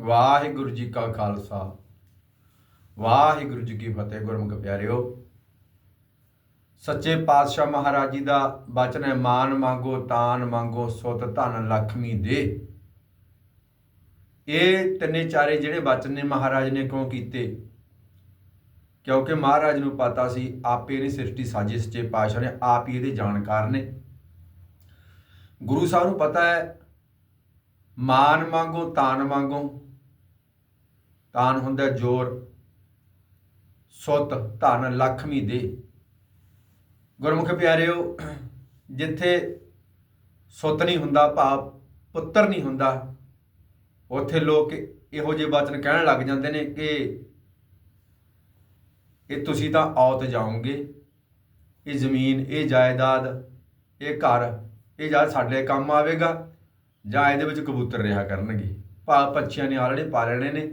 ਵਾਹਿਗੁਰੂ ਜੀ ਕਾ ਖਾਲਸਾ। ਵਾਹਿਗੁਰੂ ਜੀ ਕੀ ਫਤਿਹ, ਗੁਰਮੁਖ ਪਿਆਰਿਓ। ਸੱਚੇ ਪਾਤਸ਼ਾਹ ਮਹਾਰਾਜ ਜੀ ਦਾ ਬਚਨ ਹੈ, ਮਾਨ ਮੰਗੋ, ਤਾਨ ਮੰਗੋ, ਸੁਤ ਧਨ ਲਖਮੀ ਦੇ। ਇਹ ਤਿੰਨੇ ਚਾਰੇ ਜਿਹੜੇ ਬਚਨ ਨੇ ਮਹਾਰਾਜ ਨੇ ਕਿਉਂ ਕੀਤੇ? ਕਿਉਂਕਿ ਮਹਾਰਾਜ ਨੂੰ ਪਤਾ ਸੀ, ਆਪੇ ਇਹਦੀ ਸ੍ਰਿਸ਼ਟੀ ਸਾਜੀ ਸੱਚੇ ਪਾਤਸ਼ਾਹ ਨੇ, ਆਪ ਹੀ ਇਹਦੇ ਜਾਣਕਾਰ ਨੇ। ਗੁਰੂ ਸਾਹਿਬ ਨੂੰ ਪਤਾ ਹੈ, ਮਾਨ ਮੰਗੋ, ਤਾਨ ਮੰਗੋ ਤਾਨ ਹੁੰਦਾ ਜੋਰ, ਸੁੱਤ ਧਨ ਲਖਮੀ ਦੇ। ਗੁਰਮੁਖ ਪਿਆਰਿਓ, ਜਿੱਥੇ ਸੁੱਤ ਨਹੀਂ ਹੁੰਦਾ, ਭਾਵ ਪੁੱਤਰ ਨਹੀਂ ਹੁੰਦਾ, ਉੱਥੇ ਲੋਕ ਇਹੋ ਜਿਹੇ ਬਚਨ ਕਹਿਣ ਲੱਗ ਜਾਂਦੇ ਨੇ ਕਿ ਇਹ ਤੁਸੀਂ ਤਾਂ ਔਤ ਜਾਓਗੇ, ਇਹ ਜ਼ਮੀਨ, ਇਹ ਜਾਇਦਾਦ, ਇਹ ਘਰ, ਇਹ ਜਾਂ ਸਾਡੇ ਕੰਮ ਆਵੇਗਾ ਜਾਂ ਇਹਦੇ ਵਿੱਚ ਕਬੂਤਰ ਰਿਹਾ ਕਰਨਗੇ। ਭਾਵ ਪੰਛੀਆਂ ਨੇ ਆਲੜੇ ਪਾਲਣੇ ਨੇ।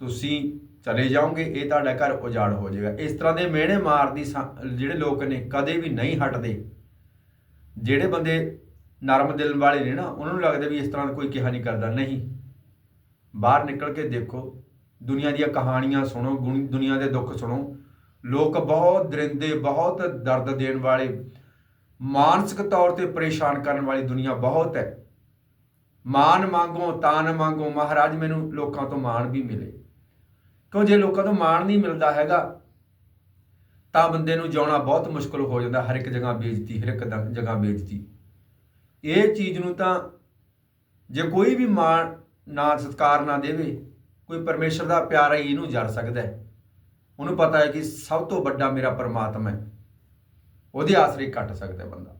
ਤੁਸੀਂ ਚਲੇ ਜਾਓਗੇ, ਇਹ ਤੁਹਾਡਾ ਘਰ ਉਜਾੜ ਹੋ ਜਾਏਗਾ। ਇਸ ਤਰ੍ਹਾਂ ਦੇ ਮਿਹਣੇ ਮਾਰਦੀ ਸਾ- ਜਿਹੜੇ ਲੋਕ ਨੇ, ਕਦੇ ਵੀ ਨਹੀਂ ਹਟਦੇ। ਜਿਹੜੇ ਬੰਦੇ ਨਰਮ ਦਿਲ ਵਾਲੇ ਨੇ ਨਾ, ਉਹਨਾਂ ਨੂੰ ਲੱਗਦਾ ਵੀ ਇਸ ਤਰ੍ਹਾਂ ਦਾ ਕੋਈ ਕਿਹਾ ਨਹੀਂ ਕਰਦਾ। ਨਹੀਂ। ਬਾਹਰ ਨਿਕਲ ਕੇ ਦੇਖੋ, ਦੁਨੀਆ ਦੀਆਂ ਕਹਾਣੀਆਂ ਸੁਣੋ, ਗੁਣ- ਦੁਨੀਆ ਦੇ ਦੁੱਖ ਸੁਣੋ। ਲੋਕ ਬਹੁਤ ਦਰਿੰਦੇ, ਬਹੁਤ ਦਰਦ ਦੇਣ ਵਾਲੇ, ਮਾਨਸਿਕ ਤੌਰ ਤੇ ਪਰੇਸ਼ਾਨ ਕਰਨ ਵਾਲੀ ਦੁਨੀਆ ਬਹੁਤ ਹੈ। ਮਾਨ ਮੰਗੋ, ਤਾਨ ਮੰਗੋ, ਮਹਾਰਾਜ ਮੈਨੂੰ ਲੋਕਾਂ ਤੋਂ ਮਾਣ ਵੀ ਮਿਲੇ। ਕਿਉਂ ਜੇ ਲੋਕਾਂ ਤੋਂ ਮਾਣ ਨਹੀਂ ਮਿਲਦਾ ਹੈਗਾ, ਤਾਂ ਬੰਦੇ ਨੂੰ ਜਿਉਣਾ ਬਹੁਤ ਮੁਸ਼ਕਲ ਹੋ ਜਾਂਦਾ, ਹਰ ਇੱਕ ਜਗ੍ਹਾ ਬੇਇੱਜ਼ਤੀ, ਹਰ ਇੱਕ ਦ- ਜਗ੍ਹਾ ਬੇਇੱਜ਼ਤੀ। ਇਹ ਚੀਜ਼ ਨੂੰ ਤਾਂ ਜੇ ਕੋਈ ਵੀ ਮਾਣ ਨਾ, ਸਤਕਾਰ ਨਾ ਦੇਵੇ, ਕੋਈ ਪਰਮੇਸ਼ਰ ਦਾ ਪਿਆਰਾ ਹੀ ਇਹਨੂੰ ਜਰ ਸਕਦਾ ਹੈ। ਉਹਨੂੰ ਪਤਾ ਹੈ ਕਿ ਸਭ ਤੋਂ ਵੱਡਾ ਮੇਰਾ ਪਰਮਾਤਮਾ ਹੈ। ਉਹਦੇ ਆਸਰੇ ਕੱਟ ਸਕਦਾ ਬੰਦਾ।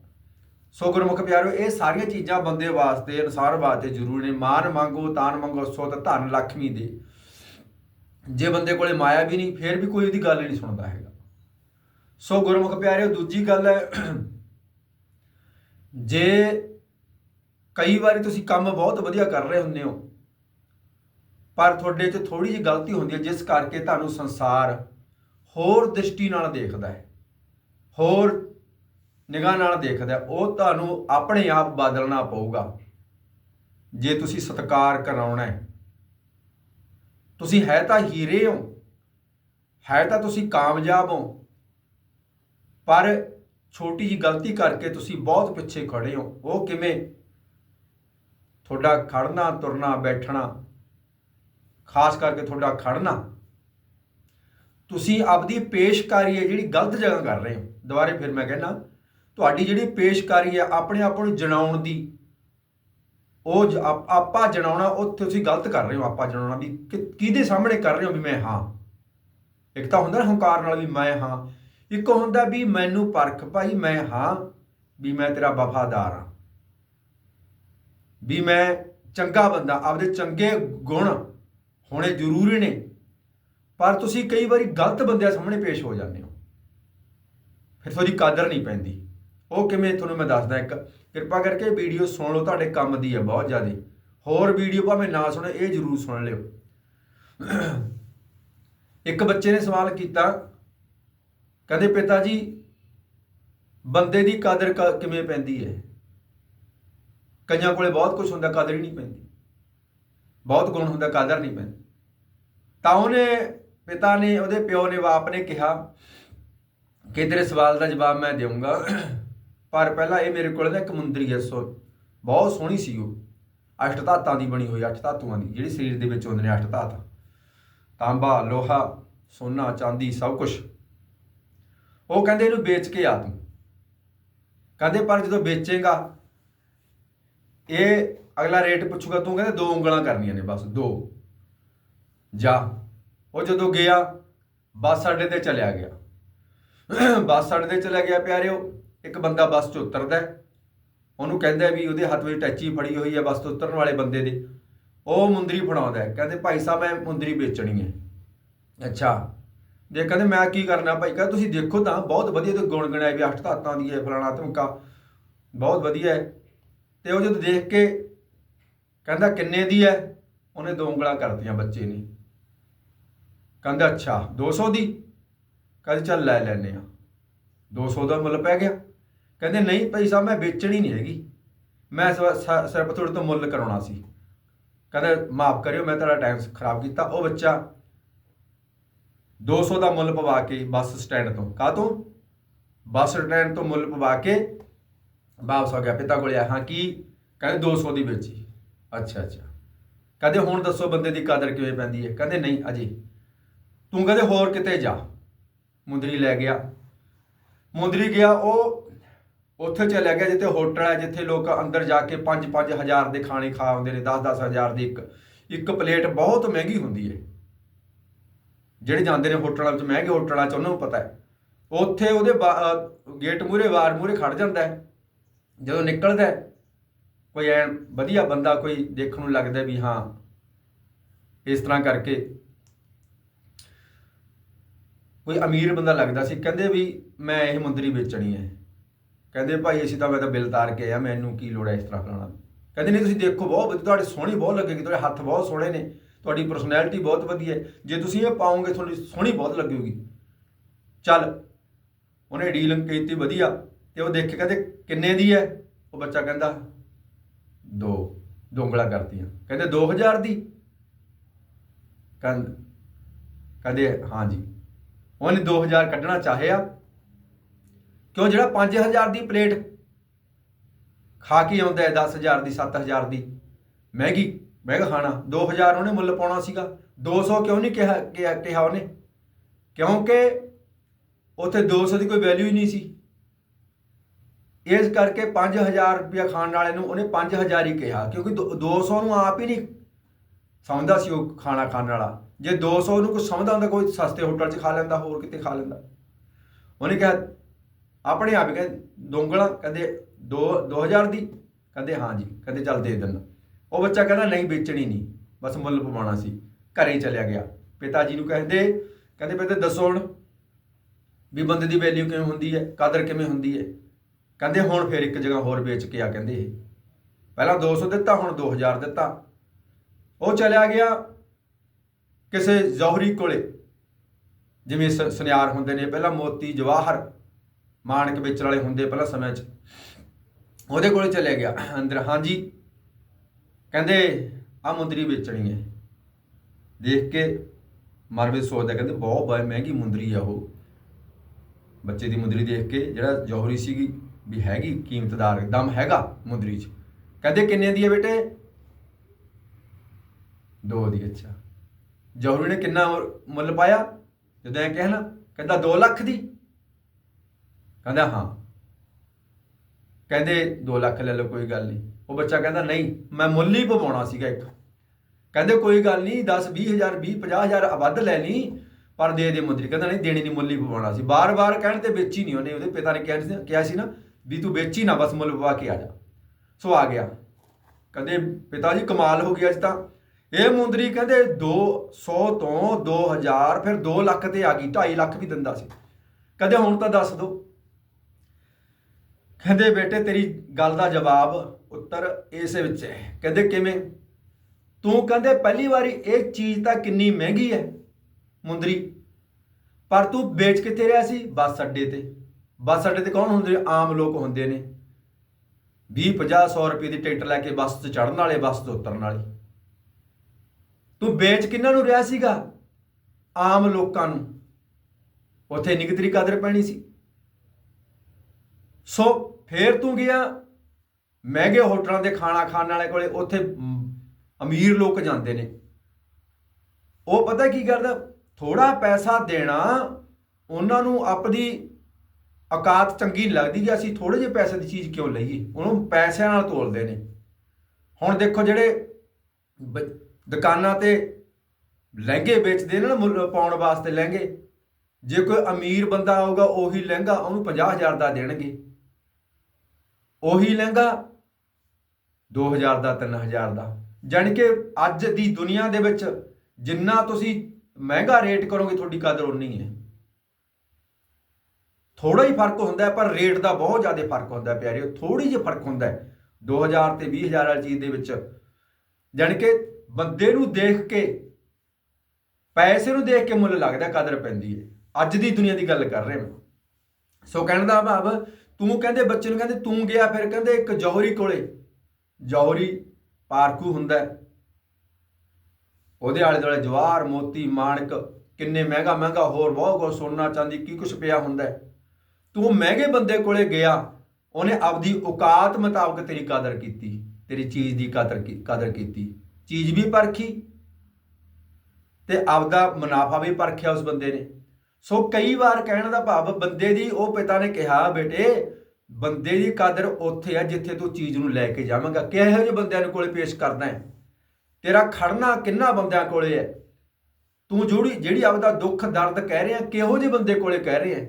ਸੋ ਗੁਰਮੁਖ ਪਿਆਰੋ ਇਹ ਸਾਰੀਆਂ ਚੀਜ਼ਾਂ ਬੰਦੇ ਵਾਸਤੇ ਇਨਸਾਨ ਵਾਸਤੇ ਜ਼ਰੂਰੀ ਨੇ। ਮਾਨ ਮੰਗੋ, ਤਾਨ ਮੰਗੋ ਸੋ ਤਾਂ ਧਨ, ਲਖਮੀ ਦੇ। ਜੇ ਬੰਦੇ ਕੋਲੇ ਮਾਇਆ ਵੀ ਨਹੀਂ, ਫੇਰ ਵੀ ਕੋਈ ਉਹਦੀ ਗੱਲ ਨਹੀਂ ਸੁਣਦਾ ਹੈਗਾ। ਸੋ ਗੁਰਮੁਖ ਪਿਆਰਿਓ, ਦੂਜੀ ਗੱਲ ਹੈ, ਜੇ ਕਈ ਵਾਰੀ ਤੁਸੀਂ ਕੰਮ ਬਹੁਤ ਵਧੀਆ ਕਰ ਰਹੇ ਹੁੰਦੇ ਹੋ, ਪਰ ਤੁਹਾਡੇ 'ਚ ਥੋੜੀ ਜਿਹੀ ਗਲਤੀ ਹੁੰਦੀ ਹੈ, ਜਿਸ ਕਰਕੇ ਤੁਹਾਨੂੰ ਸੰਸਾਰ ਹੋਰ ਦ੍ਰਿਸ਼ਟੀ ਨਾਲ ਦੇਖਦਾ ਹੈ, ਹੋਰ ਨਿਗਾਹ ਨਾਲ ਦੇਖਦਾ ਉਹ ਤੁਹਾਨੂੰ ਆਪਣੇ ਆਪ ਬਦਲਣਾ ਪਊਗਾ। ਜੇ ਤੁਸੀਂ ਸਤਕਾਰ ਕਰਾਉਣਾ ਹੈ ਤੁਸੀਂ ਹੈ ਤਾਂ ਹੀਰੇ ਹੋ, ਹੈ ਤਾਂ ਤੁਸੀਂ ਕਾਮਯਾਬ ਹੋ, ਪਰ ਛੋਟੀ ਜੀ ਗਲਤੀ ਕਰਕੇ ਤੁਸੀਂ ਬਹੁਤ ਪਿੱਛੇ ਖੜੇ ਹੋ। ਉਹ ਕਿਵੇਂ? ਤੁਹਾਡਾ ਖੜਨਾ, ਤੁਰਨਾ, ਬੈਠਣਾ, ਖਾਸ ਕਰਕੇ ਤੁਹਾਡਾ ਖੜਨਾ। ਤੁਸੀਂ ਆਪਦੀ ਪੇਸ਼ਕਾਰੀ ਹੈ ਜਿਹੜੀ ਗਲਤ ਜਗ੍ਹਾ ਕਰ ਰਹੇ ਹੋ। ਦੁਬਾਰੇ ਫਿਰ ਮੈਂ ਕਹਿੰਦਾ, ਤੁਹਾਡੀ ਜਿਹੜੀ ਪੇਸ਼ਕਾਰੀ ਹੈ ਆਪਣੇ ਆਪ ਨੂੰ ਜਣਾਉਣ ਦੀ ਉਹ ਜ- ਆਪ- ਆਪਾ ਜਣਾਉਣਾ, ਉਹ ਤੁਸੀਂ ਗਲਤ ਕਰ ਰਹੇ ਹੋ, ਆਪਾ ਜਣਾਉਣਾ ਵੀ ਕਿ- ਕਿਹਦੇ ਸਾਹਮਣੇ ਕਰ ਰਹੇ ਹੋ ਵੀ ਮੈਂ ਹਾਂ। ਇੱਕ ਤਾਂ ਹੁੰਦਾ ਨਾ ਹੰਕਾਰ ਨਾਲ ਵੀ ਮੈਂ ਹਾਂ। ਇੱਕ ਹੁੰਦਾ ਵੀ ਮੈਨੂੰ ਪਰਖ ਭਾਈ ਮੈਂ ਹਾਂ, ਵੀ ਮੈਂ ਤੇਰਾ ਵਫਾਦਾਰ ਹਾਂ। ਵੀ ਮੈਂ ਚੰਗਾ ਬੰਦਾ, ਆਪਦੇ ਚੰਗੇ ਗੁਣ ਹੋਣੇ ਜ਼ਰੂਰੀ ਨੇ। ਪਰ ਤੁਸੀਂ ਕਈ ਵਾਰੀ ਗਲਤ ਬੰਦਿਆਂ ਸਾਹਮਣੇ ਪੇਸ਼ ਹੋ ਜਾਂਦੇ ਹੋ। ਫਿਰ ਤੁਹਾਡੀ ਕਦਰ ਨਹੀਂ ਪੈਂਦੀ। ਉਹ ਕਿਵੇਂ, ਤੁਹਾਨੂੰ ਮੈਂ ਦੱਸਦਾ ਇੱਕ ਕਿਰਪਾ ਕਰਕੇ ਵੀਡੀਓ ਸੁਣ ਲਓ, ਤੁਹਾਡੇ ਕੰਮ ਦੀ ਹੈ ਬਹੁਤ ਜ਼ਿਆਦਾ। ਹੋਰ ਵੀਡੀਓ ਭਾਵੇਂ ਨਾ ਸੁਣੋ, ਇਹ ਜ਼ਰੂਰ ਸੁਣ ਲਿਓ। ਇੱਕ ਬੱਚੇ ਨੇ ਸਵਾਲ ਕੀਤਾ, ਕਹਿੰਦੇ, ਪਿਤਾ ਜੀ, ਬੰਦੇ ਦੀ ਕਦਰ ਕ- ਕਿਵੇਂ ਪੈਂਦੀ ਹੈ? ਕਈਆਂ ਕੋਲੇ ਬਹੁਤ ਕੁਝ ਹੁੰਦਾ, ਕਦਰ ਹੀ ਨਹੀਂ ਪੈਂਦੀ। ਬਹੁਤ ਗੁਣ ਹੁੰਦਾ, ਕਦਰ ਨਹੀਂ ਪੈਂਦੀ। ਤਾਂ ਉਹਨੇ, ਪਿਤਾ ਨੇ, ਉਹਦੇ ਪਿਓ ਨੇ, ਬਾਪ ਨੇ ਕਿਹਾ ਕਿ ਤੇਰੇ ਸਵਾਲ ਦਾ ਜਵਾਬ ਮੈਂ ਦੇਵਾਂਗਾ ਪਰ ਪਹਿਲਾਂ ਇਹ ਮੇਰੇ ਕੋਲ ਨਾ ਇੱਕ ਮੁੰਦਰੀ ਹੈ ਸੋ ਬਹੁਤ ਸੋਹਣੀ ਸੀ ਉਹ। ਅਸ਼ਟ ਧਾਤਾਂ ਦੀ ਬਣੀ ਹੋਈ, ਅੱਠ ਧਾਤੂਆਂ ਦੀ, ਜਿਹੜੀ ਸਰੀਰ ਦੇ ਵਿੱਚ ਹੁੰਦੇ ਨੇ ਅਸ਼ਟ ਧਾਤ। ਤਾਂਬਾ, ਲੋਹਾ, ਸੋਨਾ, ਚਾਂਦੀ, ਸਭ ਕੁਝ ਉਹ ਕਹਿੰਦੇ ਇਹਨੂੰ ਵੇਚ ਕੇ ਆ ਤੂੰ। ਕਹਿੰਦੇ ਪਰ ਜਦੋਂ ਵੇਚੇਗਾ, ਇਹ ਅਗਲਾ ਰੇਟ ਪੁੱਛੂਗਾ, ਤੂੰ ਕਹਿੰਦੇ ਦੋ ਉਂਗਲਾਂ ਕਰਨੀਆਂ ਨੇ ਬਸ, ਦੋ। ਜਾ। ਉਹ ਜਦੋਂ ਗਿਆ, ਬੱਸ ਅੱਡੇ ਤੇ ਚਲਿਆ ਗਿਆ। ਬੱਸ ਅੱਡੇ ਤੇ ਚਲਿਆ ਗਿਆ ਪਿਆਰਿਓ। ਇੱਕ ਬੰਦਾ ਬੱਸ 'ਚ ਉਤਰਦਾ ਉਹਨੂੰ ਕਹਿੰਦਾ ਵੀ ਉਹਦੇ ਹੱਥ ਵਿੱਚ ਟੈਚੀ ਫੜੀ ਹੋਈ ਹੈ ਬੱਸ ਤੋਂ ਉਤਰਨ ਵਾਲੇ ਬੰਦੇ ਦੇ। ਉਹ ਮੁੰਦਰੀ ਫੜਾਉਂਦਾ ਕਹਿੰਦੇ, ਭਾਈ ਸਾਹਿਬ, ਮੈਂ ਮੁੰਦਰੀ ਵੇਚਣੀ ਹੈ। ਅੱਛਾ। ਜੇ ਕਹਿੰਦੇ, ਮੈਂ ਕੀ ਕਰਨਾ ਭਾਈ? ਕਹਿੰਦਾ, ਤੁਸੀਂ ਦੇਖੋ ਤਾਂ, ਬਹੁਤ ਵਧੀਆ ਤੇ ਗੁਣ ਗਣਾਏ ਵੀ ਅੱਠ ਧਾਤਾਂ ਦੀ ਹੈ ਫਲਾਣਾ ਧਮਕਾ। ਬਹੁਤ ਵਧੀਆ ਹੈ। ਤੇ ਉਹ ਜਦੋਂ ਦੇਖ ਕੇ ਕਹਿੰਦਾ, ਕਿੰਨੇ ਦੀ ਹੈ? ਉਹਨੇ ਦੋ ਉਂਗਲਾਂ ਕਰਤੀਆਂ ਬੱਚੇ ਨੇ। ਕਹਿੰਦਾ, ਅੱਛਾ 200 ਦੀ? ਕਹਿੰਦੇ, ਚੱਲ ਲੈ ਲੈਨੇ ਆ 200 ਦਾ ਮੁੱਲ ਪੈ ਗਿਆ। ਕਹਿੰਦੇ ਨਹੀਂ ਭਾਈ ਸਾਹਿਬ, ਮੈਂ ਵੇਚਣੀ ਨਹੀਂ ਹੈਗੀ। ਮੈਂ ਸ- ਸਿਰਫ ਤੁਹਾਡੇ ਤੋਂ ਮੁੱਲ ਕਰਾਉਣਾ ਸੀ। ਕਹਿੰਦੇ ਮਾਫ ਕਰਿਓ, ਮੈਂ ਤੁਹਾਡਾ ਟਾਈਮ ਖਰਾਬ ਕੀਤਾ। ਉਹ ਬੱਚਾ 200 ਦਾ ਮੁੱਲ ਪਵਾ ਕੇ ਬੱਸ ਸਟੈਂਡ ਤੋਂ, ਕਾਹ ਤੋਂ? ਬੱਸ ਸਟੈਂਡ ਤੋਂ ਮੁੱਲ ਪਵਾ ਕੇ ਵਾਪਸ ਆ ਗਿਆ, ਪਿਤਾ ਕੋਲੇ ਆ। ਹਾਂ, ਕੀ? ਕਹਿੰਦੇ 200 ਦੀ ਵੇਚੀ। ਅੱਛਾ ਅੱਛਾ। ਕਹਿੰਦੇ ਹੁਣ ਦੱਸੋ ਬੰਦੇ ਦੀ ਕਦਰ ਕਿਵੇਂ ਪੈਂਦੀ ਹੈ? ਕਹਿੰਦੇ ਨਹੀਂ ਅਜੇ। ਤੂੰ ਕਹਿੰਦੇ ਹੋਰ ਕਿਤੇ ਜਾ। ਮੁੰਦਰੀ ਲੈ ਗਿਆ। ਮੁੰਦਰੀ ਗਿਆ, ਉਹ ਉੱਥੇ ਚਲਿਆ ਗਿਆ ਜਿੱਥੇ ਹੋਟਲ ਹੈ ਜਿੱਥੇ ਲੋਕ ਅੰਦਰ ਜਾ ਕੇ 5-5 ਹਜ਼ਾਰ ਦੇ ਖਾਣੇ ਖਾ ਆਉਂਦੇ ਨੇ 10-10 ਹਜ਼ਾਰ ਦੀ ਇੱਕ ਇੱਕ ਪਲੇਟ ਬਹੁਤ ਮਹਿੰਗੀ ਹੁੰਦੀ ਹੈ। ਜਿਹੜੇ ਜਾਂਦੇ ਨੇ ਹੋਟਲਾਂ ਵਿੱਚ ਮਹਿੰਗੇ ਹੋਟਲਾਂ 'ਚ ਉਹਨਾਂ ਨੂੰ ਪਤਾ ਹੈ। ਉੱਥੇ ਉਹਦੇ ਬਾ- ਗੇਟ ਮੂਰੇ ਵਾਰ ਮੂਰੇ ਖੜ ਜਾਂਦਾ ਹੈ। ਜਦੋਂ ਨਿਕਲਦਾ ਹੈ, ਕੋਈ ਐ ਵਧੀਆ ਬੰਦਾ ਕੋਈ ਦੇਖਣ ਨੂੰ ਲੱਗਦਾ ਵੀ ਹਾਂ ਇਸ ਤਰ੍ਹਾਂ ਕਰਕੇ ਕੋਈ ਅਮੀਰ ਬੰਦਾ ਲੱਗਦਾ ਸੀ ਕਹਿੰਦੇ ਵੀ ਮੈਂ ਇਹ ਮੁੰਦਰੀ ਵੇਚਣੀ ਹੈ। ਕਹਿੰਦੇ ਭਾਈ ਅਸੀਂ ਤਾਂ ਮੈਂ ਤਾਂ ਬਿੱਲ ਤਾਰ ਕੇ ਆਇਆ, ਮੈਨੂੰ ਕੀ ਲੋੜ ਹੈ ਇਸ ਤਰ੍ਹਾਂ ਫਲਾਣਾ? ਕਹਿੰਦੇ ਨਹੀਂ ਤੁਸੀਂ ਦੇਖੋ ਬਹੁਤ ਵਧੀਆ, ਤੁਹਾਡੇ ਸੋਹਣੀ ਬਹੁਤ ਲੱਗੇਗੀ, ਤੁਹਾਡੇ ਹੱਥ ਬਹੁਤ ਸੋਹਣੇ ਨੇ, ਤੁਹਾਡੀ ਪਰਸਨੈਲਿਟੀ ਬਹੁਤ ਵਧੀਆ ਹੈ। ਜੇ ਤੁਸੀਂ ਇਹ ਪਾਓਗੇ, ਤੁਹਾਡੀ ਸੋਹਣੀ ਬਹੁਤ ਲੱਗੇਗੀ। ਚੱਲ, ਉਹਨੇ ਡੀਲ ਕੀਤੀ ਵਧੀਆ, ਤੇ ਉਹ ਦੇਖ ਕੇ ਕਹਿੰਦੇ ਕਿੰਨੇ ਦੀ ਹੈ? ਉਹ ਬੱਚਾ ਕਹਿੰਦਾ ਦੋ, ਦੋਂਗਲਾ ਕਰਤੀਆਂ। ਕਹਿੰਦੇ 2000 ਦੀ? ਕਹਿੰਦੇ ਹਾਂਜੀ ਉਹਨੇ 2000 ਕੱਢਣਾ ਚਾਹਿਆ ਕਿਉਂ ਜਿਹੜਾ 5000 ਦੀ ਪਲੇਟ ਖਾ ਕੇ ਆਉਂਦਾ ਹੈ 10000 ਦੀ 7000 ਦੀ? ਮਹਿੰਗੀ ਮਹਿੰਗਾ ਖਾਣਾ। 2000 ਉਹਨੇ ਮੁੱਲ ਪਾਉਣਾ ਸੀਗਾ। 200 ਕਿਉਂ ਨਹੀਂ ਕਿਹਾ ਕਿਹਾ ਉਹਨੇ? ਕਿਉਂਕਿ ਉੱਥੇ 200 ਦੀ ਕੋਈ ਵੈਲਿਊ ਹੀ ਨਹੀਂ ਸੀ। ਇਸ ਕਰਕੇ 5000 ਰੁਪਇਆ ਖਾਣ ਵਾਲੇ ਨੂੰ ਉਹਨੇ 5000 ਹੀ ਕਿਹਾ, ਕਿਉਂਕਿ ਦੋ- 200 ਨੂੰ ਆਪ ਹੀ ਨਹੀਂ ਸਮਝਦਾ ਸੀ ਉਹ ਖਾਣਾ ਖਾਣ ਵਾਲਾ। ਜੇ 200 ਨੂੰ ਕੋਈ ਸਮਝਦਾ ਹੁੰਦਾ, ਕੋਈ ਸਸਤੇ ਹੋਟਲ 'ਚ ਖਾ ਲੈਂਦਾ, ਹੋਰ ਕਿਤੇ ਖਾ ਲੈਂਦਾ। ਉਹਨੇ ਕਿਹਾ ਆਪਣੇ ਆਪ ਹੀ ਕਹਿੰਦੇ ਦੋਂਗਲਾ ਕਹਿੰਦੇ 2 2000 ਦੀ? ਕਹਿੰਦੇ ਹਾਂ ਜੀ, ਕਹਿੰਦੇ ਚੱਲ ਦੇ ਦਿੰਦਾ। ਉਹ ਬੱਚਾ ਕਹਿੰਦਾ, ਨਹੀਂ, ਵੇਚਣੀ ਨਹੀਂ। ਬਸ ਮੁੱਲ ਪਵਾਉਣਾ ਸੀ, ਘਰੇ ਹੀ ਚਲਿਆ ਗਿਆ। ਪਿਤਾ ਜੀ ਨੂੰ ਕਹਿੰਦੇ ਕਹਿੰਦੇ ਪਿਤਾ ਦੱਸੋ ਹੁਣ ਵੀ ਬੰਦੇ ਦੀ ਵੈਲਿਊ ਕਿਵੇਂ ਹੁੰਦੀ ਹੈ, ਕਦਰ ਕਿਵੇਂ ਹੁੰਦੀ ਹੈ? ਕਹਿੰਦੇ ਹੁਣ ਫਿਰ ਇੱਕ ਜਗ੍ਹਾ ਹੋਰ ਵੇਚ ਕੇ ਆ, ਕਹਿੰਦੇ ਇਹ। ਪਹਿਲਾਂ 200 ਦਿੱਤਾ, ਹੁਣ 2000 ਦਿੱਤਾ। ਉਹ ਚਲਿਆ ਗਿਆ ਕਿਸੇ ਜ਼ੌਹਰੀ ਕੋਲੇ। ਜਿਵੇਂ ਸ- ਸੁਨਿਆਰ ਹੁੰਦੇ ਨੇ, ਪਹਿਲਾਂ ਮੋਤੀ, ਜਵਾਹਰ। ਮਾਣਕ ਵੇਚਣ ਵਾਲੇ ਹੁੰਦੇ ਪਹਿਲਾਂ ਸਮੇਂ 'ਚ। ਉਹਦੇ ਕੋਲ ਚਲੇ ਗਿਆ। ਅੰਦਰ, ਹਾਂਜੀ। ਕਹਿੰਦੇ ਆ ਮੁੰਦਰੀ ਵੇਚਣੀ ਹੈ। ਦੇਖ ਕੇ ਮਨ ਵਿੱਚ ਸੋਚਦਾ, ਕਹਿੰਦੇ, ਬਹੁਤ ਬਹੁਤ ਮਹਿੰਗੀ ਮੁੰਦਰੀ ਆ ਉਹ। ਬੱਚੇ ਦੀ ਮੁੰਦਰੀ ਦੇਖ ਕੇ ਜਿਹੜਾ ਜੌਹਰੀ ਸੀਗੀ, ਵੀ ਹੈਗੀ ਕੀਮਤਦਾਰ, ਦਮ ਹੈਗਾ ਮੁੰਦਰੀ 'ਚ। ਕਹਿੰਦੇ, ਕਿੰਨੇ ਦੀ ਹੈ ਬੇਟੇ? ਦੋ ਦੀ, ਅੱਛਾ। ਜੌਹਰੀ ਨੇ ਕਿੰਨਾ ਮੁੱਲ ਪਾਇਆ? ਜਦੋਂ ਇਹ ਕਹਿਣਾ ਕਹਿੰਦਾ 2 ਲੱਖ ਦੀ। ਕਹਿੰਦਾ, ਹਾਂ। ਕਹਿੰਦੇ 2 ਲੱਖ ਲੈ ਲਓ, ਕੋਈ ਗੱਲ ਨਹੀਂ। ਉਹ ਬੱਚਾ ਕਹਿੰਦਾ, ਨਹੀਂ, ਮੈਂ ਮੁੱਲ ਹੀ ਪਵਾਉਣਾ ਸੀਗਾ ਇੱਕ। ਕਹਿੰਦੇ, ਕੋਈ ਗੱਲ ਨਹੀਂ 10 20000 20 50000 ਵੱਧ ਲੈ ਲਈ, ਪਰ ਦੇ ਦੇ ਮੁੰਦਰੀ। ਕਹਿੰਦਾ, ਨਹੀਂ, ਦੇਣੀ ਨਹੀਂ ਮੁੱਲ ਹੀ ਪਵਾਉਣਾ ਸੀ। ਬਾਰ-ਬਾਰ ਕਹਿਣ ਤੇ ਵੇਚੀ ਨਹੀਂ ਉਹਨੇ, ਉਹਦੇ ਪਿਤਾ ਨੇ ਕਿਹਾ ਸੀ ਕਿਹਾ ਸੀ ਨਾ ਵੀ ਤੂੰ ਵੇਚੀ ਨਾ, ਬਸ ਮੁੱਲ ਪਵਾ ਕੇ ਆ ਜਾ। ਸੋ ਆ ਗਿਆ। ਕਹਿੰਦੇ, ਪਿਤਾ ਜੀ, ਕਮਾਲ ਹੋ ਗਿਆ ਅੱਜ ਤਾਂ। ਇਹ ਮੁੰਦਰੀ ਕਹਿੰਦੇ 200 ਤੋਂ 2000 ਫਿਰ 2 ਲੱਖ ਤੇ ਆ ਗਈ 2.5 ਲੱਖ ਵੀ ਦਿੰਦਾ ਸੀ। ਕਹਿੰਦੇ, ਹੁਣ ਤਾਂ ਦੱਸ ਦੋ। ਕਹਿੰਦੇ ਬੇਟੇ, ਤੇਰੀ ਗੱਲ ਦਾ ਜਵਾਬ ਉੱਤਰ ਇਸੇ ਵਿੱਚ ਹੈ। ਕਹਿੰਦੇ ਕਿਵੇਂ? ਤੂੰ ਕਹਿੰਦੇ ਪਹਿਲੀ ਵਾਰੀ ਇਹ ਚੀਜ਼ ਤਾਂ ਕਿੰਨੀ ਮਹਿੰਗੀ ਹੈ ਮੁੰਦਰੀ, ਪਰ ਤੂੰ ਵੇਚ ਕਿੱਥੇ ਰਿਹਾ ਸੀ? ਬੱਸ ਅੱਡੇ ਤੇ। ਬੱਸ ਅੱਡੇ ਤੇ ਕੌਣ ਹੁੰਦੇ? ਆਮ ਲੋਕ ਹੁੰਦੇ ਨੇ। 20 50 100 ਰੁਪਏ ਦੀ ਟਿਕਟ ਲੈ ਕੇ ਬੱਸ ਤੇ ਚੜਨ ਵਾਲੇ, ਬੱਸ ਤੋਂ ਉਤਰਨ ਵਾਲੇ। ਤੂੰ ਵੇਚ ਕਿੰਨਾਂ ਨੂੰ ਰਿਹਾ ਸੀਗਾ? ਆਮ ਲੋਕਾਂ ਨੂੰ। ਉੱਥੇ ਨਿਗਤਰੀ ਕਦਰ ਪੈਣੀ ਸੀ। ਸੋ ਫੇਰ ਤੂੰ ਗਿਆ, ਮਹਿੰਗੇ ਹੋਟਲਾਂ ਦੇ ਖਾਣਾ ਖਾਣ ਵਾਲੇ ਕੋਲੇ, ਉੱਥੇ ਅਮੀਰ ਲੋਕ ਜਾਂਦੇ ਨੇ। ਉਹ ਪਤਾ ਕੀ ਕਰਦਾ ਥੋੜਾ ਪੈਸਾ ਦੇਣਾ, ਉਹਨਾਂ ਨੂੰ ਆਪਣੀ ਔਕਾਤ ਚੰਗੀ ਲੱਗਦੀ ਕਿ ਅਸੀਂ ਥੋੜੇ ਜਿਹੇ ਪੈਸੇ ਦੀ ਚੀਜ਼ ਕਿਉਂ ਲਈਏ? ਉਹਨੂੰ ਪੈਸਿਆਂ ਨਾਲ ਤੋਲਦੇ ਨੇ। ਹੁਣ ਦੇਖੋ ਜਿਹੜੇ ਦੁਕਾਨਾਂ ਤੇ ਲਹਿੰਗੇ ਵੇਚਦੇ ਨੇ ਨਾ, ਮੁੱਲ ਪਾਉਣ ਵਾਸਤੇ ਲਹਿੰਗੇ, ਜੇ ਕੋਈ ਅਮੀਰ ਬੰਦਾ ਆਊਗਾ, ਉਹੀ ਲਹਿੰਗਾ ਉਹਨੂੰ 50000 ਦਾ ਦੇਣਗੇ। ਉਹੀ ਲਹਿੰਗਾ 2000 ਦਾ 3000 ਦਾ। ਜਾਣੀ ਕਿ ਅੱਜ ਦੀ ਦੁਨੀਆ ਦੇ ਵਿੱਚ ਜਿੰਨਾ ਤੁਸੀਂ ਮਹਿੰਗਾ ਰੇਟ ਕਰੋਗੇ, ਤੁਹਾਡੀ ਕਦਰ ਉਨੀ ਹੈ। ਥੋੜਾ ਹੀ ਫ਼ਰਕ ਹੁੰਦਾ ਹੈ, ਪਰ ਰੇਟ ਦਾ ਬਹੁਤ ਜ਼ਿਆਦਾ ਫ਼ਰਕ ਹੁੰਦਾ ਹੈ ਪਿਆਰਿਓ ਥੋੜੀ ਜਿਹੀ ਫ਼ਰਕ ਹੁੰਦਾ ਹੈ। 2000 ਤੇ 20000 ਵਾਲੀ ਚੀਜ਼ ਦੇ ਵਿੱਚ ਜਾਣੀ ਕਿ ਬੰਦੇ ਨੂੰ ਦੇਖ ਕੇ, ਪੈਸੇ ਨੂੰ ਦੇਖ ਕੇ ਮੁੱਲ ਲੱਗਦਾ, ਕਦਰ ਪੈਂਦੀ ਹੈ। ਅੱਜ ਦੀ ਦੁਨੀਆ ਦੀ ਗੱਲ ਕਰ ਰਹੇ ਹਾਂ ਸੋ ਕਹਿਣ ਦਾ ਭਾਵ ਤੂੰ ਕਹਿੰਦੇ ਬੱਚੇ ਨੂੰ ਕਹਿੰਦੇ ਤੂੰ ਗਿਆ ਫਿਰ ਕਹਿੰਦੇ ਇੱਕ ਜੌਹਰੀ ਕੋਲੇ। ਜੌਹਰੀ ਪਾਰਕੂ ਹੁੰਦਾ ਉਹਦੇ ਆਲੇ ਦੁਆਲੇ ਜਵਾਹਰ, ਮੋਤੀ, ਮਾਣਕ, ਕਿੰਨੇ ਮਹਿੰਗਾ ਮਹਿੰਗਾ ਹੋਰ ਬਹੁਤ ਕੁਛ ਸੋਨਾ ਚਾਂਦੀ ਕੀ ਕੁਛ ਪਿਆ ਹੁੰਦਾ ਤੂੰ ਮਹਿੰਗੇ ਬੰਦੇ ਕੋਲੇ ਗਿਆ, ਉਹਨੇ ਆਪਦੀ ਔਕਾਤ ਮੁਤਾਬਕ ਤੇਰੀ ਕਦਰ ਕੀਤੀ, ਤੇਰੀ ਚੀਜ਼ ਦੀ ਕਦਰ ਕਦਰ ਕੀਤੀ। ਚੀਜ਼ ਵੀ ਪਰਖੀ ਤੇ ਆਪਦਾ ਮੁਨਾਫਾ ਵੀ ਪਰਖਿਆ ਉਸ ਬੰਦੇ ਨੇ। ਸੋ ਕਈ ਵਾਰ ਕਹਿਣ ਦਾ ਭਾਵ ਬੰਦੇ ਦੀ, ਉਹ ਪਿਤਾ ਨੇ ਕਿਹਾ, ਬੇਟੇ, ਬੰਦੇ ਦੀ ਕਦਰ ਉੱਥੇ ਆ ਜਿੱਥੇ ਤੂੰ ਚੀਜ਼ ਨੂੰ ਲੈ ਕੇ ਜਾਵੇਂਗਾ। ਕਿਹੋ ਜਿਹੇ ਬੰਦਿਆਂ ਨੂੰ ਕੋਲੇ ਪੇਸ਼ ਕਰਦਾ ਹੈ? ਤੇਰਾ ਖੜਨਾ ਕਿੰਨਾ ਬੰਦਿਆਂ ਕੋਲੇ ਹੈ? ਤੂੰ ਜਿਹੜੀ ਜਿਹੜੀ ਆਪਦਾ ਦੁੱਖ, ਦਰਦ ਕਹਿ ਰਿਹਾ, ਕਿਹੋ ਜਿਹੇ ਬੰਦੇ ਕੋਲੇ ਕਹਿ ਰਿਹਾ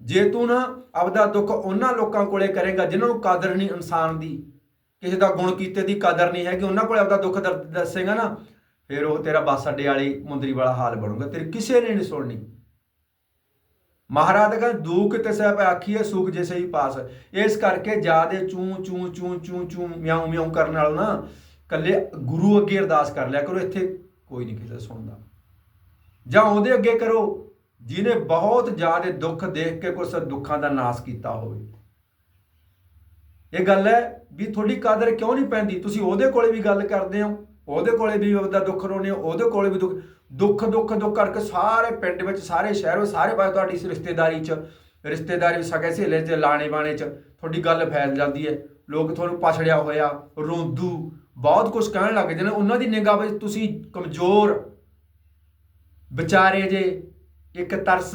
ਜੇ ਤੂੰ ਨਾ ਆਪਦਾ ਦੁੱਖ ਉਹਨਾਂ ਲੋਕਾਂ ਕੋਲੇ ਕਰੇਗਾ ਜਿਨ੍ਹਾਂ ਨੂੰ ਕਦਰ ਨਹੀਂ ਇਨਸਾਨ ਦੀ, ਕਿਸੇ ਦਾ ਗੁਣ ਕੀਤੇ ਦੀ ਕਦਰ ਨਹੀਂ ਹੈਗੀ, ਉਹਨਾਂ ਕੋਲੇ ਆਪਦਾ ਦੁੱਖ ਦਰਦ ਦੱਸੇਗਾ ਨਾ, ਫਿਰ ਉਹ ਤੇਰਾ ਬੱਸ ਅੱਡੇ ਵਾਲੀ ਮੁੰਦਰੀ ਵਾਲਾ ਹਾਲ ਬਣੂਗਾ। ਤੇਰੀ ਕਿਸੇ ਨੇ ਨਹੀਂ ਸੁਣਨੀ। ਮਹਾਰਾਜ ਕਹਿੰਦਾ, ਦੁੱਖ ਤੇ ਸਹਿ ਆਖੀਏ ਸੁਖ ਜੇ ਸਹੀ ਪਾਸ। ਇਸ ਕਰਕੇ ਜਿਆਦੇ ਚੂੰ ਚੂੰ ਚੂੰ ਚੂੰ ਚੂੰ, ਮਿਆਉ ਮਿਆਉ ਕਰਨ ਨਾਲ ਨਾ ਕੱਲੇ ਗੁਰੂ ਅੱਗੇ ਅਰਦਾਸ ਕਰ ਲਿਆ ਕਰੋ, ਇੱਥੇ ਕੋਈ ਨਹੀਂ ਕਿਸੇ ਸੁਣਦਾ। ਜਾਂ ਉਹਦੇ ਅੱਗੇ ਕਰੋ ਜਿਨੇ ਬਹੁਤ ਜ਼ਿਆਦਾ ਦੁੱਖ ਦੇਖ ਕੇ ਕੁਛ ਦੁੱਖਾਂ ਦਾ ਨਾਸ ਕੀਤਾ ਹੋਵੇ। ਇਹ ਗੱਲ ਹੈ ਵੀ ਤੁਹਾਡੀ ਕਦਰ ਕਿਉਂ ਨਹੀਂ ਪੈਂਦੀ? ਤੁਸੀਂ ਉਹਦੇ ਕੋਲੇ ਵੀ ਗੱਲ ਕਰਦੇ ਹੋ, ਉਹਦੇ ਕੋਲੇ ਵੀ ਉਹਦਾ ਦੁੱਖ ਰੋਣੇ ਹੋ, ਉਹਦੇ ਕੋਲੇ ਵੀ ਦੁੱਖ ਦੁੱਖ ਦੁੱਖ ਦੁੱਖ ਕਰਕੇ ਸਾਰੇ ਪਿੰਡ ਵਿੱਚ, ਸਾਰੇ ਸ਼ਹਿਰ ਵਿੱਚ, ਸਾਰੇ ਪਾਸੇ ਤੁਹਾਡੀ ਇਸ ਰਿਸ਼ਤੇਦਾਰੀ 'ਚ, ਰਿਸ਼ਤੇਦਾਰੀ ਵਿੱਚ ਸਕੇ ਸਹੇਲੇ 'ਚ, ਲਾਣੇ ਬਾਣੇ 'ਚ ਤੁਹਾਡੀ ਗੱਲ ਫੈਲ ਜਾਂਦੀ ਹੈ। ਲੋਕ ਤੁਹਾਨੂੰ ਪਛੜਿਆ ਹੋਇਆ, ਰੋਂਦੂ, ਬਹੁਤ ਕੁਝ ਕਹਿਣ ਲੱਗ ਜਾਂਦੇ ਨੇ। ਉਹਨਾਂ ਦੀ ਨਿਗਾਹ ਵਿੱਚ ਤੁਸੀਂ ਕਮਜ਼ੋਰ, ਵਿਚਾਰੇ ਜੇ, ਇੱਕ ਤਰਸ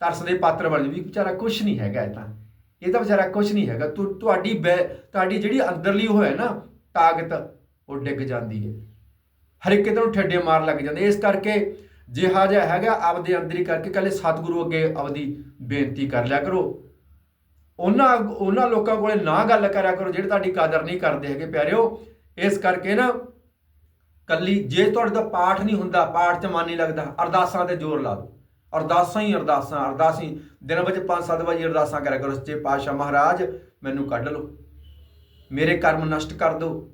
ਤਰਸ ਦੇ ਪਾਤਰ ਬਣ ਵੀ ਵਿਚਾਰਾ ਕੁਝ ਨਹੀਂ ਹੈਗਾ ਇਹ ਤਾਂ। ਇਹ ਤਾਂ ਵਿਚਾਰਾ ਕੁਝ ਨਹੀਂ ਹੈਗਾ। ਤੁ- ਤੁਹਾਡੀ ਬੈ- ਤੁਹਾਡੀ ਜਿਹੜੀ ਅੰਦਰਲੀ ਉਹ ਹੈ ਨਾ ਤਾਕਤ, ਉਹ ਡਿੱਗ ਜਾਂਦੀ ਹੈ। ਹਰ ਇੱਕ ਨੂੰ ਠੱਡੇ ਮਾਰ ਲੱਗ ਜਾਂਦੇ। ਇਸ ਕਰਕੇ ਜਿਹਾ ਜਿਹਾ ਹੈਗਾ, ਆਪਦੇ ਅੰਦਰ ਹੀ ਕਰਕੇ ਕੱਲੇ ਸਤਿਗੁਰੂ ਅੱਗੇ ਆਪਦੀ ਬੇਨਤੀ ਕਰ ਲਿਆ ਕਰੋ। ਉਹਨਾਂ ਉਹਨਾਂ ਲੋਕਾਂ ਕੋਲੇ ਨਾ ਗੱਲ ਕਰਿਆ ਕਰੋ ਜਿਹੜੇ ਤੁਹਾਡੀ ਕਦਰ ਨਹੀਂ ਕਰਦੇ ਹੈਗੇ, ਪਿਆਰਿਓ। ਇਸ ਕਰਕੇ ਨਾ ਕੱਲੀ ਜੇ ਤੁਹਾਡੇ ਦਾ ਪਾਠ ਨਹੀਂ ਹੁੰਦਾ, ਪਾਠ 'ਚ ਮਨ ਨਹੀਂ ਲੱਗਦਾ, ਅਰਦਾਸਾਂ ਤੇ ਜ਼ੋਰ ਲਾ ਦਿਓ। ਅਰਦਾਸਾਂ ਹੀ ਅਰਦਾਸਾਂ, ਅਰਦਾਸ ਹੀ। ਦਿਨ ਵਿੱਚ ਪੰਜ, ਸੱਤ ਵਾਰੀ ਅਰਦਾਸਾਂ ਕਰਿਆ ਕਰੋ, ਸੱਚੇ ਪਾਤਸ਼ਾਹ ਮਹਾਰਾਜ, ਮੈਨੂੰ ਕੱਢ ਲਓ। ਮੇਰੇ ਕਰਮ ਨਸ਼ਟ ਕਰ ਦਿਓ।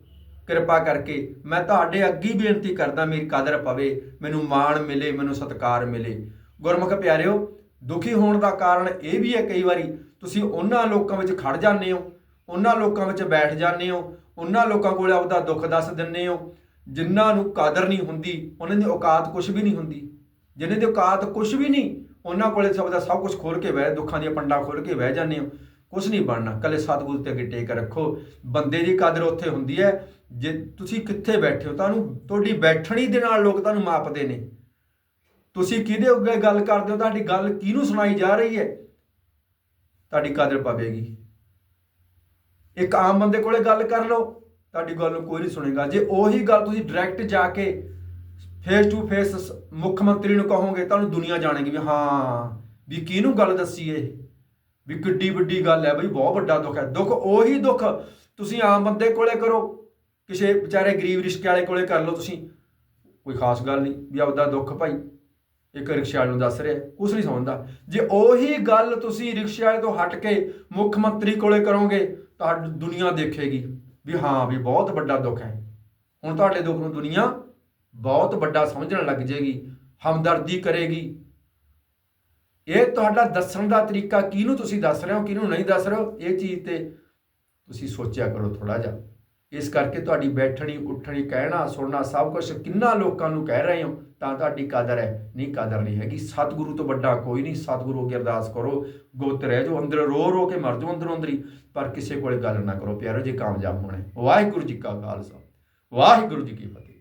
ਕਿਰਪਾ ਕਰਕੇ ਮੈਂ ਤੁਹਾਡੇ ਅੱਗੇ ਬੇਨਤੀ ਕਰਦਾ, ਮੇਰੀ ਕਦਰ ਪਵੇ, ਮੈਨੂੰ ਮਾਣ ਮਿਲੇ, ਮੈਨੂੰ ਸਤਿਕਾਰ ਮਿਲੇ। ਗੁਰਮੁਖ ਪਿਆਰਿਓ, ਦੁਖੀ ਹੋਣ ਦਾ ਕਾਰਨ ਇਹ ਵੀ ਹੈ ਕਈ ਵਾਰੀ, ਤੁਸੀਂ ਉਹਨਾਂ ਲੋਕਾਂ ਵਿੱਚ ਖੜ ਜਾਂਦੇ ਹੋ, ਉਹਨਾਂ ਲੋਕਾਂ ਵਿੱਚ ਬੈਠ ਜਾਂਦੇ ਹੋ, ਉਹਨਾਂ ਲੋਕਾਂ ਕੋਲ ਆਪਦਾ ਦੁੱਖ ਦੱਸ ਦਿੰਦੇ ਹੋ, ਜਿਨ੍ਹਾਂ ਨੂੰ ਕਦਰ ਨਹੀਂ ਹੁੰਦੀ, ਉਹਨਾਂ ਦੀ ਔਕਾਤ ਕੁਝ ਵੀ ਨਹੀਂ ਹੁੰਦੀ। ਜਿਨ੍ਹਾਂ ਦੀ ਔਕਾਤ ਕੁਝ ਵੀ ਨਹੀਂ, ਉਹਨਾਂ ਕੋਲੇ ਸਭ ਦਾ ਸਭ ਕੁਝ ਖੋਲ ਕੇ ਬਹਿ, ਦੁੱਖਾਂ ਦੀਆਂ ਪੰਡਾਂ ਖੋਲ ਕੇ ਬਹਿ ਜਾਂਦੇ ਹੋ। ਕੁਝ ਨਹੀਂ ਬਣਨਾ, ਕੱਲੇ ਸਤਿਗੁਰੂ ਤੇ ਅੱਗੇ ਟੇਕ ਰੱਖੋ। ਬੰਦੇ ਦੀ ਕਦਰ ਉੱਥੇ ਹੁੰਦੀ ਹੈ ਜੇ ਤੁਸੀਂ ਕਿੱਥੇ ਬੈਠੇ ਹੋ, ਤੁਹਾਨੂੰ ਤੁਹਾਡੀ ਬੈਠਣੀ ਦੇ ਨਾਲ ਲੋਕ ਤੁਹਾਨੂੰ ਮਾਪਦੇ ਨੇ। ਤੁਸੀਂ ਕਿਹਦੇ ਅੱਗੇ ਗੱਲ ਕਰਦੇ ਹੋ, ਤੁਹਾਡੀ ਗੱਲ ਕਿਹਨੂੰ ਸੁਣਾਈ ਜਾ ਰਹੀ ਹੈ? ਤੁਹਾਡੀ ਕਦਰ ਪਵੇਗੀ। ਇੱਕ ਆਮ ਬੰਦੇ ਕੋਲੇ ਗੱਲ ਕਰ ਲਓ, ਤੁਹਾਡੀ ਗੱਲ ਨੂੰ ਕੋਈ ਨਹੀਂ ਸੁਣੇਗਾ। ਜੇ ਉਹੀ ਗੱਲ ਤੁਸੀਂ ਡਾਇਰੈਕਟ ਜਾ ਕੇ ਫੇਸ ਟੂ ਫੇਸ ਮੁੱਖ ਮੰਤਰੀ ਨੂੰ ਕਹੋਗੇ, ਤੁਹਾਨੂੰ ਦੁਨੀਆ ਜਾਣੇਗੀ ਵੀ ਹਾਂ, ਵੀ ਕਿਹਨੂੰ ਗੱਲ ਦੱਸੀ ਇਹ? ਵੀ ਕਿੱਡੀ ਵੱਡੀ ਗੱਲ ਹੈ ਬਈ, ਬਹੁਤ ਵੱਡਾ ਦੁੱਖ ਹੈ। ਦੁੱਖ ਉਹੀ ਦੁੱਖ ਤੁਸੀਂ ਆਮ ਬੰਦੇ ਕੋਲੇ ਕਰੋ। ਕਿਸੇ ਵਿਚਾਰੇ ਗਰੀਬ ਰਿਸ਼ਤੇ ਵਾਲੇ ਕੋਲੇ ਕਰ ਲਓ ਤੁਸੀਂ। ਕੋਈ ਖਾਸ ਗੱਲ ਨਹੀਂ ਵੀ ਆਪਦਾ ਦੁੱਖ ਭਾਈ ਇੱਕ ਰਿਕਸ਼ੇ ਵਾਲੇ ਨੂੰ ਦੱਸ ਰਿਹਾ, ਕੁਛ ਨਹੀਂ ਸਮਝਦਾ। ਜੇ ਉਹੀ ਗੱਲ ਤੁਸੀਂ ਰਿਕਸ਼ੇ ਵਾਲੇ ਤੋਂ ਹਟ ਕੇ ਮੁੱਖ ਮੰਤਰੀ ਕੋਲੇ ਕਰੋਗੇ ਤਾਂ ਦੁਨੀਆ ਦੇਖੇਗੀ ਵੀ ਹਾਂ ਵੀ ਬਹੁਤ ਵੱਡਾ ਦੁੱਖ ਹੈ। ਹੁਣ ਤੁਹਾਡੇ ਦੁੱਖ ਨੂੰ ਦੁਨੀਆ ਬਹੁਤ ਵੱਡਾ ਸਮਝਣ ਲੱਗ ਜੇਗੀ, ਹਮਦਰਦੀ ਕਰੇਗੀ। ਇਹ ਤੁਹਾਡਾ ਦੱਸਣ ਦਾ ਤਰੀਕਾ ਕਿਹਨੂੰ ਤੁਸੀਂ ਦੱਸ ਰਹੇ ਹੋ, ਕਿਹਨੂੰ ਨਹੀਂ ਦੱਸ ਰਹੇ ਹੋ, ਇਹ ਚੀਜ਼ ਤੇ ਤੁਸੀਂ ਸੋਚਿਆ ਕਰੋ ਥੋੜਾ ਜਿਹਾ। ਇਸ ਕਰਕੇ ਤੁਹਾਡੀ ਬੈਠਣੀ, ਉੱਠਣੀ, ਕਹਿਣਾ, ਸੁਣਨਾ, ਸਭ ਕੁਝ ਕਿੰਨਾ ਲੋਕਾਂ ਨੂੰ ਕਹਿ ਰਹੇ ਹੋ, ਤਾਂ ਤੁਹਾਡੀ ਕਦਰ ਹੈ। ਨਹੀਂ, ਕਦਰ ਨਹੀਂ ਹੈਗੀ। ਸਤਿਗੁਰੂ ਤੋਂ ਵੱਡਾ ਕੋਈ ਨਹੀਂ। ਸਤਿਗੁਰੂ ਅੱਗੇ ਅਰਦਾਸ ਕਰੋ। ਗੁੱਤ ਰਹਿ ਜਾਓ। ਅੰਦਰ ਰੋ ਰੋ ਕੇ ਮਰ ਜਾਓ ਅੰਦਰੋਂ ਅੰਦਰੀ। ਪਰ ਕਿਸੇ ਕੋਲੇ ਗੱਲ ਨਾ ਕਰੋ। ਪਿਆਰੋ ਜੇ, ਕਾਮਯਾਬ ਹੋਣਾ। ਵਾਹਿਗੁਰੂ ਜੀ ਕਾ ਖਾਲਸਾ। ਵਾਹਿਗੁਰੂ ਜੀ ਕੀ ਫਤਿਹ।